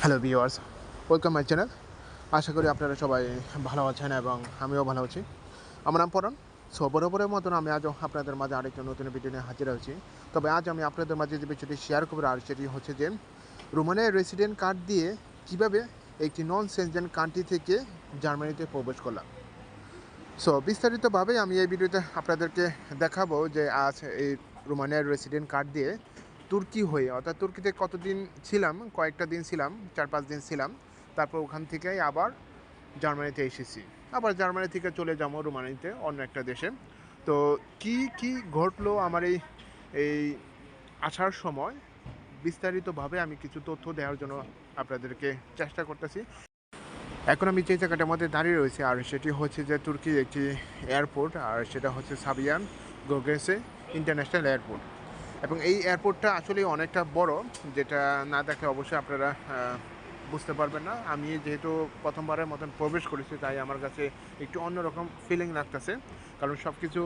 Hello viewers welcome my channel আশা করি আপনারা সবাই ভালো আছেন এবং আমিও ভালো আছি। আমার নাম পরান সো বরাবরের মতন আমি আজও আপনাদের মাঝে আরেকটা নতুন ভিডিও নিয়ে হাজির হয়েছি। তবে আজ আমি আপনাদের মাঝে যে বিষয়টি শেয়ার করব, আর সেটি হচ্ছে যে রোমানের রেসিডেন্ট কার্ড দিয়ে কীভাবে একটি নন সেনজেন কান্ট্রি থেকে জার্মানিতে প্রবেশ করলাম। সো বিস্তারিতভাবে আমি এই ভিডিওতে আপনাদেরকে দেখাবো যে আজ এই রোমানিয়ার রেসিডেন্ট কার্ড দিয়ে তুর্কি হয়ে, অর্থাৎ তুর্কিতে কতদিন ছিলাম, কয়েকটা দিন ছিলাম, চার পাঁচ দিন ছিলাম, তারপর ওখান থেকে আবার জার্মানিতে এসেছি। আবার জার্মানি থেকে চলে যাব রোমানিতে, অন্য একটা দেশে। তো কি কি ঘটলো আমার এই এই আসার সময়? বিস্তারিতভাবে আমি কিছু তথ্য দেওয়ার জন্য আপনাদেরকে চেষ্টা করতেছি। এখন আমি যে জায়গাটার মধ্যে দাঁড়িয়ে রয়েছি, আর সেটি হচ্ছে যে তুর্কির একটি এয়ারপোর্ট আর সেটা হচ্ছে সাবিয়ান গোগেসে ইন্টারন্যাশনাল এয়ারপোর্ট এবং এই এয়ারপোর্টটা আসলে অনেকটা বড়, যেটা না দেখে অবশ্যই আপনারা বুঝতে পারবেন না। আমি যেহেতু প্রথমবারের মতন প্রবেশ করেছি, তাই আমার কাছে একটু অন্যরকম ফিলিং লাগতেছে। কারণ সব কিছু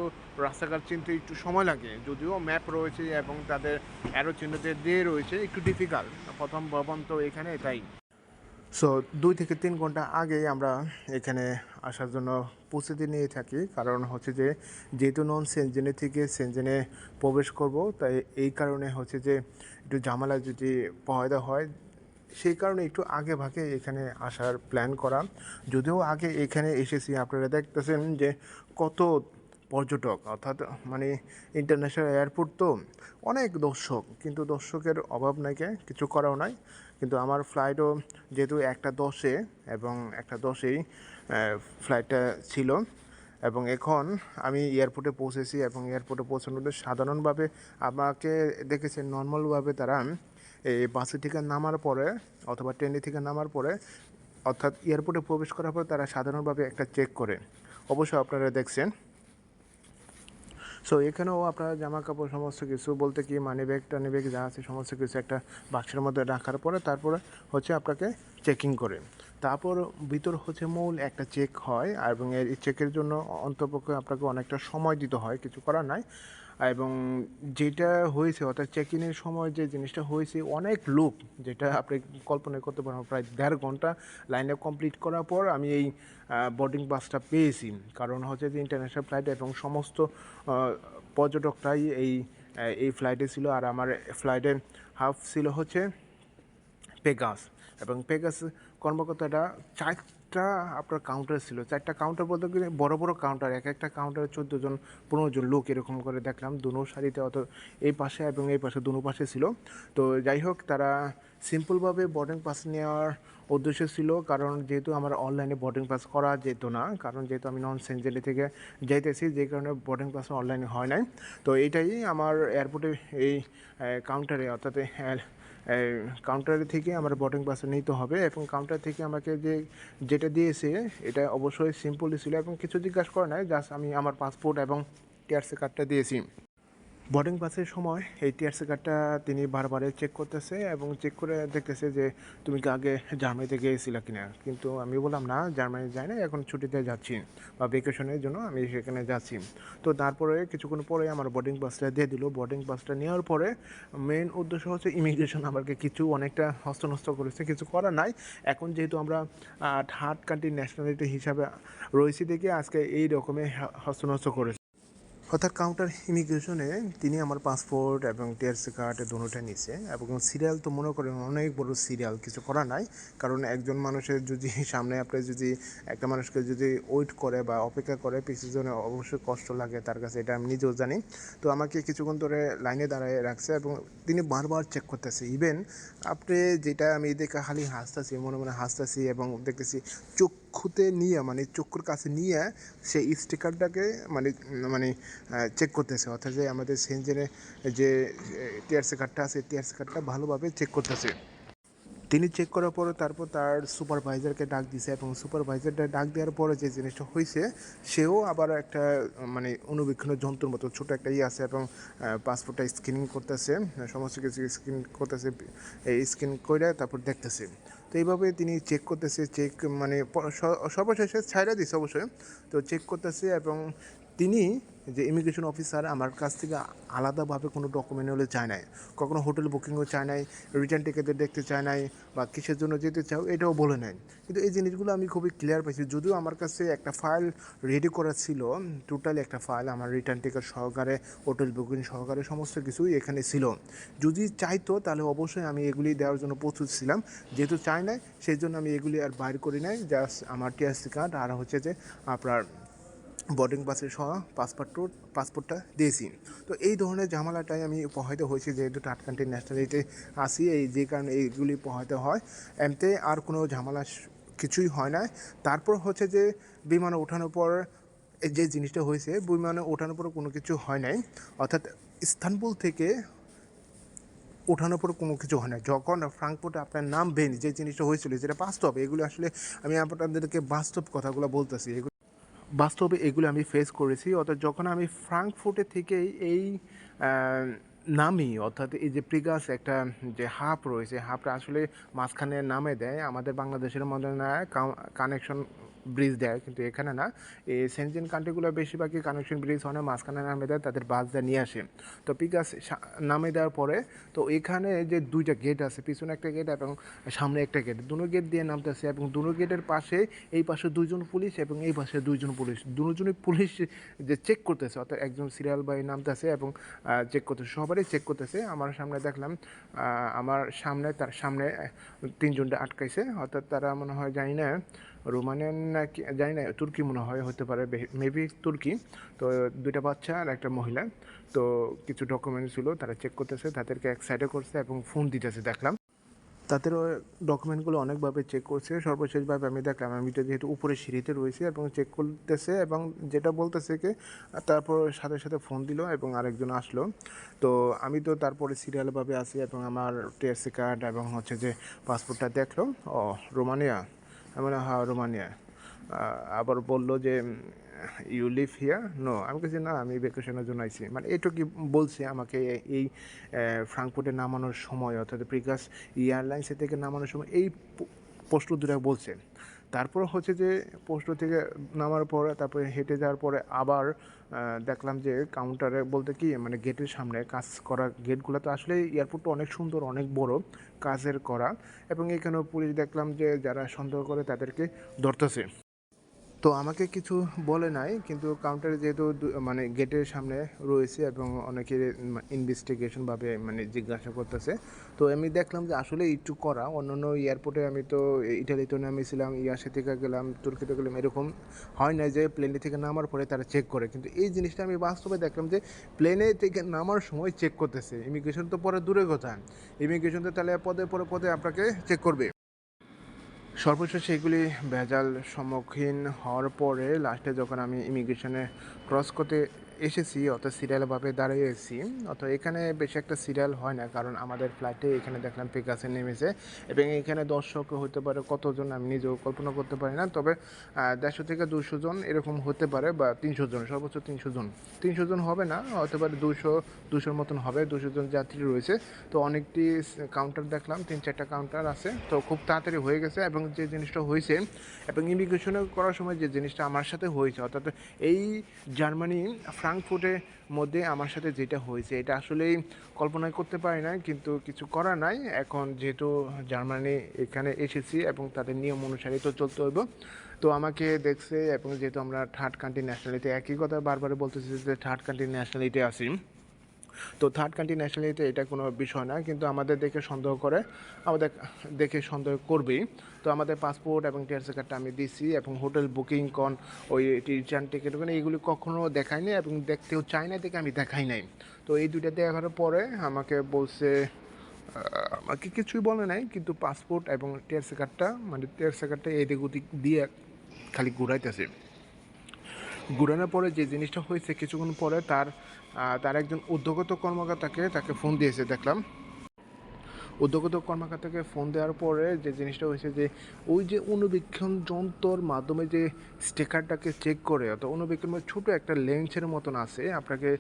রাস্তাঘাট চিনতে একটু সময় লাগে। যদিও ম্যাপ রয়েছে এবং তাদের অ্যারো চিহ্নতে দিয়ে রয়েছে, একটু ডিফিকাল্ট প্রথম ভবন তো এখানে তাই। সো দুই থেকে তিন ঘণ্টা আগেই আমরা এখানে আসার জন্য প্রস্তুতি নিয়ে থাকি। কারণ হচ্ছে যে, যেহেতু নন সেনজেনে থেকে সেনজেনে প্রবেশ করব, তাই এই কারণে হচ্ছে যে, একটু ঝামেলা যদি পয়দা হয়, সেই কারণে একটু আগে ভাগে এখানে আসার প্ল্যান করা। যদিও আগে এখানে এসেছি, আপনারা দেখতেছেন যে, কত পর্যটক অর্থাৎ মানে ইন্টারন্যাশনাল এয়ারপোর্ট তো অনেক দর্শক কিন্তু দর্শকের অভাব নাই কে, কিছু করাও নাই। কিন্তু আমার ফ্লাইটও যেহেতু একটা দশে এবং একটা দশেই ফ্লাইটটা ছিল এবং এখন আমি এয়ারপোর্টে পৌঁছেছি এবং এয়ারপোর্টে পৌঁছানোর সাধারণভাবে আমাকে দেখেছে নর্মালভাবে তারা এই বাসে থেকে নামার পরে অথবা ট্রেনে থেকে নামার পরে অর্থাৎ এয়ারপোর্টে প্রবেশ করার পর তারা সাধারণভাবে একটা চেক করে। অবশ্যই আপনারা দেখছেন সো এখানেও আপনার জামা কাপড় সমস্ত কিছু, বলতে কি মানি ব্যাগ টানি ব্যাগ যা আছে সমস্ত কিছু একটা বাক্সের মধ্যে রাখার পরে তারপরে হচ্ছে আপনাকে চেকিং করে। তারপর ভিতর হচ্ছে মূল একটা চেক হয় এবং এই চেকের জন্য অন্তপক্ষে আপনাকে অনেকটা সময় দিতে হয়, কিছু করার নাই। এবং যেটা হয়েছে, অর্থাৎ চেক ইনের সময় যে জিনিসটা হয়েছে, অনেক লোক যেটা আপনি কল্পনা করতে পারেন, প্রায় দেড় ঘণ্টা লাইন আপ কমপ্লিট করার পর আমি এই বোর্ডিং বাসটা পেয়েছি। কারণ হচ্ছে যে ইন্টারন্যাশনাল ফ্লাইট এবং সমস্ত পর্যটকরাই এই এই ফ্লাইটে ছিল। আর আমার ফ্লাইটের হাফ ছিল হচ্ছে পেগাস এবং পেগাস কর্মকর্তাটা চারটা আপনার কাউন্টার ছিল। চারটা কাউন্টার বলতে গেলে বড় বড় কাউন্টার এক একটা কাউন্টারে চোদ্দ জন, পনেরো জন লোক এরকম করে দেখলাম। দুনো সারিতে অত এই পাশে এবং এই পাশে দুনো পাশে ছিল। তো যাই হোক, তারা সিম্পলভাবে বোর্ডিং পাস নেওয়ার উদ্দেশ্য ছিল। কারণ যেহেতু আমার অনলাইনে বোর্ডিং পাস করা যেত না, কারণ যেহেতু আমি নন সেঞ্জেলি থেকে যাইতেছি, যে কারণে বোর্ডিং পাস অনলাইনে হয় নাই। তো এটাই আমার এয়ারপোর্টে এই কাউন্টারে অর্থাৎ কাউন্টার থেকে আমার বোর্ডিং পাসে নিতে হবে এবং কাউন্টার থেকে আমাকে যে, যেটা দিয়েছে, এটা অবশ্যই সিম্পলই ছিল এবং কিছু জিজ্ঞাসা করে নাই জাস্ট আমি আমার পাসপোর্ট এবং টিআরসি কার্ডটা দিয়েছি। বোর্ডিং পাসের সময় এই টিআরসি কার্ডটা তিনি বারবারে চেক করতেছে এবং চেক করে দেখতেছে যে তুমি কি আগে জার্মানিতে গিয়েছিলে কিনা। কিন্তু আমি বললাম, না জার্মানি যাই না এখন ছুটিতে যাচ্ছি বা ভেকেশনের জন্য আমি সেখানে যাচ্ছি। তো তারপরে কিছুক্ষণ পরে আমার বোর্ডিং পাসটা দিয়ে দিল। বোর্ডিং পাসটা নেওয়ার পরে মেন উদ্দেশ্য হচ্ছে ইমিগ্রেশন আমাকে কিছু অনেকটা হস্তনস্ত করেছে, কিছু করার নাই। এখন যেহেতু আমরা থার্ড কান্ট্রি ন্যাশনালিটি হিসাবে রয়েছি দেখে আজকে এই রকমের হস্তনস্ত করেছে। অর্থাৎ কাউন্টার ইমিগ্রেশনে তিনি আমার পাসপোর্ট এবং টিআরসি কার্ড দুটোটা নিছে এবং সিরিয়াল তো মনে করেন অনেক বড় সিরিয়াল কিছু করা নাই। কারণ একজন মানুষের যদি সামনে আপনি যদি একটা মানুষকে যদি ওয়েট করে বা অপেক্ষা করে পিছুর জন্য অবশ্যই কষ্ট লাগে তার কাছে, এটা আমি নিজেও জানি। তো আমাকে কিছুক্ষণ ধরে লাইনে দাঁড়ায় রাখছে এবং তিনি বারবার চেক করতেছে। ইভেন আপনি যেটা আমি দেখে খালি হাসতেছি, মনে মনে হাসতেছি এবং দেখতেছি চক্ষুতে নিয়ে মানে চক্ষুর কাছে নিয়ে সেই স্টিকারটাকে মানে মানে চেক করতেছে। অর্থাৎ যে আমাদের সেনজেনে যে টিআরসি কার্ডটা আছে টিআরসি কার্ডটা ভালোভাবে চেক করতেছে। তিনি চেক করার পরে তারপর তার সুপারভাইজারকে ডাক দিছে এবং সুপারভাইজারটা ডাক দেওয়ার পরে যে জিনিসটা হয়েছে সেও আবার একটা মানে অনুবীক্ষণের যন্ত্রের মতো ছোটো একটা ইয়ে আছে এবং পাসপোর্টটা স্ক্যানিং করতেছে, সমস্ত কিছু স্ক্যান করতেছে, এই স্ক্যান করে তারপর দেখতেছে। তো এইভাবে তিনি চেক করতেছে চেক মানে সর্বশেষে ছাইরা দিছে অবশ্যই। তো চেক করতেছে এবং তিনি যে ইমিগ্রেশন অফিসার আমার কাছ থেকে আলাদাভাবে কোনো ডকুমেন্ট হলে চায় নাই। কখনো হোটেল বুকিংও চায় নাই রিটার্ন টিকেটে দেখতে চায় নাই, বা কিসের জন্য যেতে চাও এটাও বলে নাই। কিন্তু এই জিনিসগুলো আমি খুবই ক্লিয়ার পাইছি। যদিও আমার কাছে একটা ফাইল রেডি করা ছিল টোটালি একটা ফাইল আমার রিটার্ন টিকিট সহকারে হোটেল বুকিং সহকারে, সমস্ত কিছুই এখানে ছিল। যদি চাইতো, তাহলে অবশ্যই আমি এগুলি দেওয়ার জন্য প্রস্তুত ছিলাম। যেহেতু চাই নাই, সেই জন্য আমি এগুলি আর বাইর করি নাই। জাস্ট আমার টিএসসি কার্ড আর হচ্ছে যে আপনার বোর্ডিং পাসের সহ পাসপোর্ট পাসপোর্টটা দিয়েছি। তো এই ধরনের ঝামেলাটাই আমি পোহাইতে হয়েছি, যেহেতু থার্ড কান্ট্রি ন্যাশনালিটি আসি এই যে কারণে এইগুলি পোহাইতে হয়। এমতে আর কোনো ঝামেলা কিছুই হয় না। তারপর হচ্ছে যে, বিমানে ওঠানোর পর যে জিনিসটা হয়েছে, বিমানে ওঠানোর পর কোনো কিছু হয় নাই। অর্থাৎ ইস্তানবুল থেকে ওঠানোর পর কোনো কিছু হয় না যখন ফ্রাঙ্কফুর্টে আপনার নাম বেন যে জিনিসটা হয়েছিল, যেটা বাস্তব, এগুলো আসলে আমি আপনাদেরকে বাস্তব কথাগুলো বলতেছি। এগুলো বাস্তবে এগুলো আমি ফেস করেছি। অর্থাৎ যখন আমি ফ্রাঙ্কফুটে থেকে এই নামি, অর্থাৎ এই যে প্রিগাস একটা, যে হাফ রয়েছে হাফটা আসলে মাঝখানে নামে দেয়, আমাদের বাংলাদেশের মধ্যে কানেকশন ব্রিজ দেয়, কিন্তু এখানে না, এই সেন্টেন কান্ট্রিগুলো বেশিরভাগই কানেকশন ব্রিজ হয় না, মাঝখানে নামে দেয়, তাদের বাস দিয়ে নিয়ে আসে। তো পিকাস নামে দেওয়ার পরে, তো এখানে যে দুইটা গেট আছে, পিছনে একটা গেট এবং সামনে একটা গেট দুনো গেট দিয়ে নামতেছে এবং দুনো গেটের পাশে, এই পাশে দুজন পুলিশ এবং এই পাশে দুইজন পুলিশ। দুজনই পুলিশ যে চেক করতেছে, অর্থাৎ একজন সিরিয়াল বাই নামতেছে এবং চেক করতেছে, সবারই চেক করতেছে। আমার সামনে দেখলাম আমার সামনে তার সামনে তিনজনটা আটকাইছে, অর্থাৎ তারা মনে হয় জানি না রোমানিয়ান নাকি, জানি না, তুর্কি মনে হয়, হতে পারে মেবি তুর্কি। তো দুইটা বাচ্চা আর একটা মহিলা। তো কিছু ডকুমেন্ট ছিল, তারা চেক করতেছে, তাদেরকে এক সাইডে করছে এবং ফোন দিতেছে, দেখলাম। তাদের ডকুমেন্টগুলো অনেকভাবে চেক করছে। সর্বশেষভাবে আমি দেখলাম, আমি তো যেহেতু উপরে সিঁড়িতে রয়েছি এবং চেক করতেছে এবং যেটা বলতেছে কি, তারপর সাথে সাথে ফোন দিল এবং আরেকজন আসলো। তো আমি তো তারপরে সিরিয়ালভাবে আসি এবং আমার টিএসসি কার্ড এবং হচ্ছে যে পাসপোর্টটা দেখল। ও, রোমানিয়া। আমি হা রোমানিয়া। আবার বলল যে ইউ লিভ হিয়ার নো আমি কাছে না, আমি ভ্যাকেশনের জন্য আইছি। মানে এটুকু বলছে আমাকে এই ফ্রাঙ্কফুটে নামানোর সময় অর্থাৎ প্রিকাস এয়ারলাইন্সের থেকে নামানোর সময়, এই পোস্ট দুটা বলছে। তারপর হচ্ছে যে পোস্ট থেকে নামার পরে, তারপরে হেঁটে যাওয়ার পরে আবার দেখলাম যে কাউন্টারে বলতে কি মানে গেটের সামনে কাজ করা গেটগুলো তো আসলে এয়ারপোর্টটা অনেক সুন্দর, অনেক বড় কাজের করা। এবং এখানেও পুলিশ দেখলাম যে যারা সন্দেহ করে তাদেরকে ধরতেছে। তো আমাকে কিছু বলে নাই, কিন্তু কাউন্টারে যেহেতু মানে গেটের সামনে রয়েছে এবং অনেকে ইনভেস্টিগেশন ভাবে মানে জিজ্ঞাসা করতেছে, তো আমি দেখলাম যে আসলে একটু করা, অন্যান্য এয়ারপোর্টে আমি তো ইটালিতে নামিয়েছিলাম ইয়াসে থেকে গেলাম তুর্কিতে গেলাম, এরকম হয় না যে প্লেনে থেকে নামার পরে তারা চেক করে। কিন্তু এই জিনিসটা আমি বাস্তবে দেখলাম যে প্লেনে থেকে নামার সময় চেক করতেছে। ইমিগ্রেশন তো পরে দূরে কথা। ইমিগ্রেশন তো তাহলে পদে পরে পদে আপনাকে চেক করবে। সর্বশেষ এগুলি ভেজাল সম্মুখীন হওয়ার পরে লাস্টে যখন আমি ইমিগ্রেশনে ক্রস করতে এসেছি, অর্থাৎ সিরিয়ালভাবে দাঁড়িয়ে এসেছি অর্থাৎ এখানে বেশি একটা সিরিয়াল হয় না, কারণ আমাদের ফ্লাইটে এখানে দেখলাম পেকাসে নেমেছে এবং এখানে দর্শক হতে পারে কতজন আমি নিজেও কল্পনা করতে পারি না, তবে দেড়শো থেকে দুশো জন এরকম হতে পারে বা তিনশো জন, সর্বোচ্চ তিনশো জন। তিনশো জন হবে না, হতে পারে দুশো দুশোর মতন হবে দুশো জন যাত্রী রয়েছে। তো অনেকটি কাউন্টার দেখলাম, তিন চারটা কাউন্টার আছে। তো খুব তাড়াতাড়ি হয়ে গেছে এবং যে জিনিসটা হয়েছে এবং ইমিগ্রেশনে করার সময় যে জিনিসটা আমার সাথে হয়েছে, অর্থাৎ এই জার্মানি ফ্রাঙ্কফুটের মধ্যে আমার সাথে যেটা হয়েছে, এটা আসলেই কল্পনা করতে পারি না কিন্তু কিছু করার নাই। এখন যেহেতু জার্মানি এখানে এসেছি এবং তাদের নিয়ম অনুসারে তো চলতে হইব, তো আমাকে দেখছে এবং যেহেতু আমরা থার্ড কান্ট্রি ন্যাশনালিটি একই কথা বারবার বলতেছি যে থার্ড কান্ট্রি ন্যাশনালিটি আছি। তো থার্ড কান্ট্রি ন্যাশনালিটি এটা কোনো বিষয় না, কিন্তু আমাদের দেখে সন্দেহ করে, আমাদের দেখে সন্দেহ করবেই। তো আমাদের পাসপোর্ট এবং টিয়ারসি কার্ডটা আমি দিছি এবং হোটেল বুকিং কন ওই রিটার্ন টিকিট ওখানে এইগুলি কখনো দেখাইনি এবং দেখতেও চাই না দেখে আমি দেখাই নাই। তো এই দুইটা দেখার পরে আমাকে বলছে আমাকে কিছুই বলে নাই, কিন্তু পাসপোর্ট এবং টিয়ারসি কার্ডটা মানে টিয়ারসি কার্ডটা এদিক ওদিক দিয়ে খালি ঘুরাইতেছে। ঘুরানোর পরে যে জিনিসটা হয়েছে, কিছুক্ষণ পরে তার তার একজন উদ্যোগত কর্মকর্তাকে তাকে ফোন দিয়েছে, দেখলাম। উদ্যোগত কর্মকর্তাকে ফোন দেওয়ার পরে যে জিনিসটা হয়েছে যে ওই যে অনুবীক্ষণ যন্ত্রর মাধ্যমে যে স্টিকারটাকে চেক করে, অর্থাৎ অনুবীক্ষণ ছোটো একটা লেন্সের মতন আছে, আপনাকে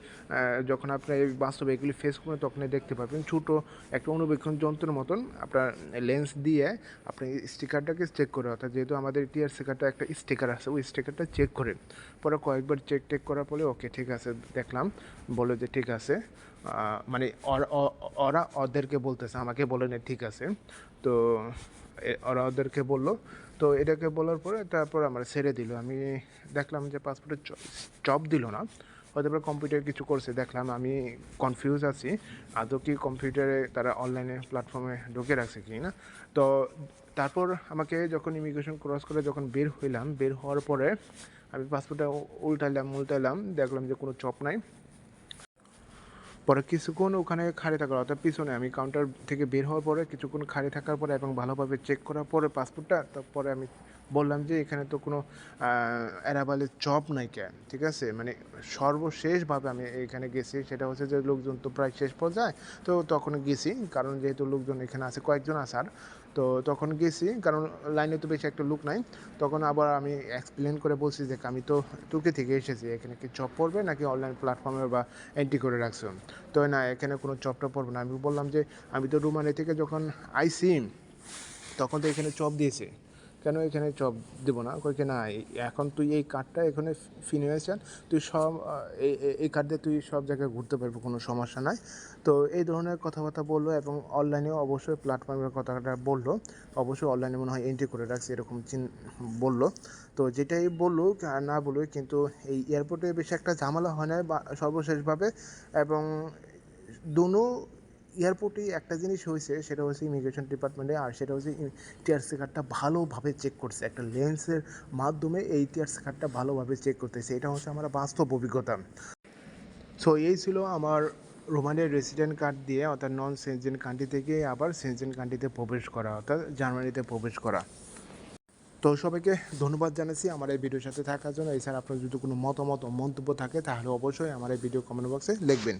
যখন আপনি বাস্তবে এগুলি ফেস করবেন, তখনই দেখতে পাবেন ছোটো একটা অনুবীক্ষণ যন্ত্রের মতন আপনার লেন্স দিয়ে আপনি স্টিকারটাকে চেক করে, অর্থাৎ যেহেতু আমাদের টিআর স্টিকারটা একটা স্টিকার আছে, ওই স্টিকারটা চেক করে। পরে কয়েকবার চেক টেক করার পরে ওকে ঠিক আছে, দেখলাম। বলে যে, ঠিক আছে। মানে ওরা- ওদেরকে বলতেছে, আমাকে বলে না, ঠিক আছে। তো ওরা ওদেরকে বলল। তো এটাকে বলার পরে তারপর আমার ছেড়ে দিল। আমি দেখলাম যে পাসপোর্টের জব দিল না। হয়তো কম্পিউটার কিছু করছে, দেখলাম। আমি কনফিউজ আছি। আদৌ কি কম্পিউটারে তারা অনলাইনে প্ল্যাটফর্মে ঢুকে রাখছে কি না? তো তারপর আমাকে যখন ইমিগ্রেশন ক্রস করে যখন বের হইলাম, বের হওয়ার পরে আমি পাসপোর্টটা উল্টাইলাম উল্টাইলাম। দেখলাম যে কোনো চপ নাই। পরে কিছুক্ষণ ওখানে খাড়ে থাকার অর্থাৎ পিছনে আমি কাউন্টার থেকে বের হওয়ার পরে কিছুক্ষণ খাড়ে থাকার পরে এবং ভালোভাবে চেক করার পরে পাসপোর্টটা তারপরে আমি বললাম যে এখানে তো কোনো অ্যারাবালের জব নাই কেন? ঠিক আছে? মানে সর্বশেষভাবে আমি এখানে গেছি। সেটা হচ্ছে যে লোকজন তো প্রায় শেষ পর্যায়ে, তো তখন গেছি। কারণ যেহেতু লোকজন এখানে আছে, কয়েকজন আসার। তো তখন গেছি, কারণ লাইনে তো বেশি একটা লুক নাই। তখন আবার আমি এক্সপ্লেন করে বলছি যে, আমি তো তুর্কি থেকে এসেছি, এখানে কি জব পড়বে নাকি অনলাইন প্ল্যাটফর্মে বা এন্ট্রি করে রাখছো? তো না, এখানে কোনো জবটা পড়বে না। আমি বললাম যে, আমি তো রুমানি থেকে যখন আইসি তখন তো এখানে চপ দিয়েছে। কেন এখানে চপ দেবো না? কই কি না এখন তুই এই কার্ডটা এখানে ফিনিয়েছেন তুই সব এই কার্ড দিয়ে তুই সব জায়গায় ঘুরতে পারবি, কোনো সমস্যা নাই। তো এই ধরনের কথাবার্তা বলল এবং অনলাইনেও অবশ্যই প্ল্যাটফর্মের কথাটা বলল। অবশ্যই অনলাইনে মনে হয় এন্ট্রি করে রাখছে, এরকম চিন, বলল। তো যেটাই আর না বলুক, কিন্তু এই এয়ারপোর্টে বেশি একটা ঝামেলা হয় না বা সর্বশেষভাবে এবং দুনো এয়ারপোর্টে একটা জিনিস হয়েছে, সেটা হচ্ছে ইমিগ্রেশন ডিপার্টমেন্টে আর সেটা হচ্ছে টিআরসি কার্ডটা ভালোভাবে চেক করছে। একটা লেন্সের মাধ্যমে এই টিআরসি কার্ডটা ভালোভাবে চেক করতেছে। এটা হচ্ছে আমার বাস্তব অভিজ্ঞতা। সো এই ছিল আমার রোমানের রেসিডেন্ট কার্ড দিয়ে, অর্থাৎ নন সেনজেন কান্ট্রি থেকে আবার সেনজেন কান্ট্রিতে প্রবেশ করা, অর্থাৎ জার্মানিতে প্রবেশ করা। তো সবাইকে ধন্যবাদ জানাচ্ছি আমার এই ভিডিওর সাথে থাকার জন্য। এছাড়া আপনার যদি কোনো মতামত মন্তব্য থাকে, তাহলে অবশ্যই আমার এই ভিডিও কমেন্ট বক্সে লিখবেন।